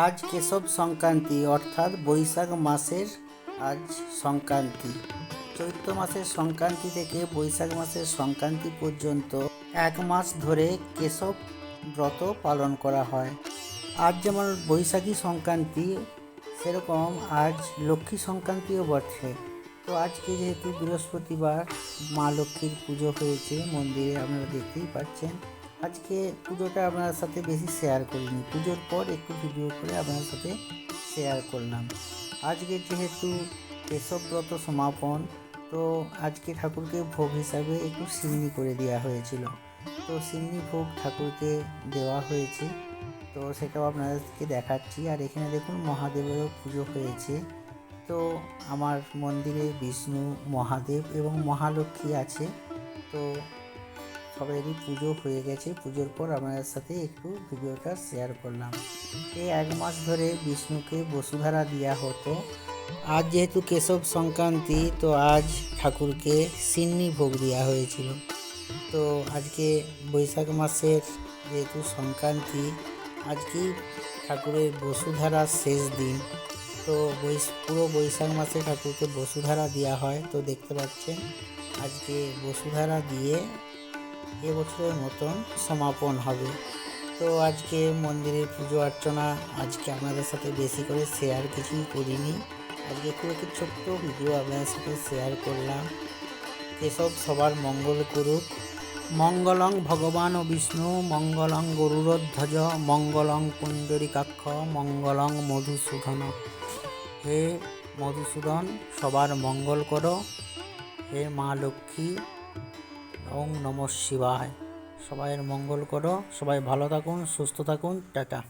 আজ কেশব সংক্রান্তি, অর্থাৎ বৈশাখ মাসের আজ সংক্রান্তি। চৈত্র মাসের সংক্রান্তি থেকে বৈশাখ মাসের সংক্রান্তি পর্যন্ত এক মাস ধরে কেশব ব্রত পালন করা হয়। আজ যেমন বৈশাখী সংক্রান্তি, সেরকম আজ লক্ষ্মী সংক্রান্তিও বটে। তো আজকে যেহেতু বৃহস্পতিবার মা লক্ষ্মীর পুজো হয়েছে, মন্দিরে আপনারা দেখতেই পাচ্ছেন। আজকে পুজোটা আপনার সাথে বেশি শেয়ার করিনি। পুজোর পর একটু ভিডিও করে আপনার সাথে শেয়ার করলাম। আজকে যেহেতু কেশবব্রত সমাপন, তো আজকে ঠাকুরকে ভোগ হিসাবে একটু সিন্নি করে দেওয়া হয়েছিল। তো সিন্নি ভোগ ঠাকুরকে দেওয়া হয়েছে, তো সেটাও আপনাদেরকে দেখাচ্ছি। আর এখানে দেখুন মহাদেবেরও পুজো হয়েছে। তো আমার মন্দিরে বিষ্ণু, মহাদেব এবং মহালক্ষ্মী আছে। তো সবারই পুজো হয়ে গেছে। পুজোর পর আপনাদের সাথে একটু ভিডিওটা শেয়ার করলাম। এই এক মাস ধরে বিষ্ণুকে বসুধারা দেওয়া হতো। আজ যেহেতু কেশব সংক্রান্তি, তো আজ ঠাকুরকে সিন্নি ভোগ দেওয়া হয়েছিল। তো আজকে বৈশাখ মাসের যেহেতু সংক্রান্তি, আজকেই ঠাকুরের বসুধারার শেষ দিন। তো বৈশ, পুরো বৈশাখ মাসে ঠাকুরকে বসুধারা দেওয়া হয়। তো দেখতে পাচ্ছেন, আজকে বসুধারা দিয়ে এবছরের মতন সমাপন হবে। তো আজকে মন্দিরের পুজো অর্চনা আজকে আপনাদের সাথে বেশি করে শেয়ার কিছুই করিনি। আজকে খুব একটি ছোট্ট ভিডিও আপনাদের সাথে শেয়ার করলাম। এসব সবার মঙ্গল করুক। মঙ্গলং ভগবান ও বিষ্ণু, মঙ্গলং গরুরধ্বজ, মঙ্গলং পুণ্ডরিকাক্ষ, মঙ্গলং মধুসূদন। হে মধুসূদন, সবার মঙ্গল করো। হে মা লক্ষ্মী ওং নম শিবায়। সবাইয়ের মঙ্গল করো। সবাই ভালো থাকুন সুস্থ থাকুন। টাটা।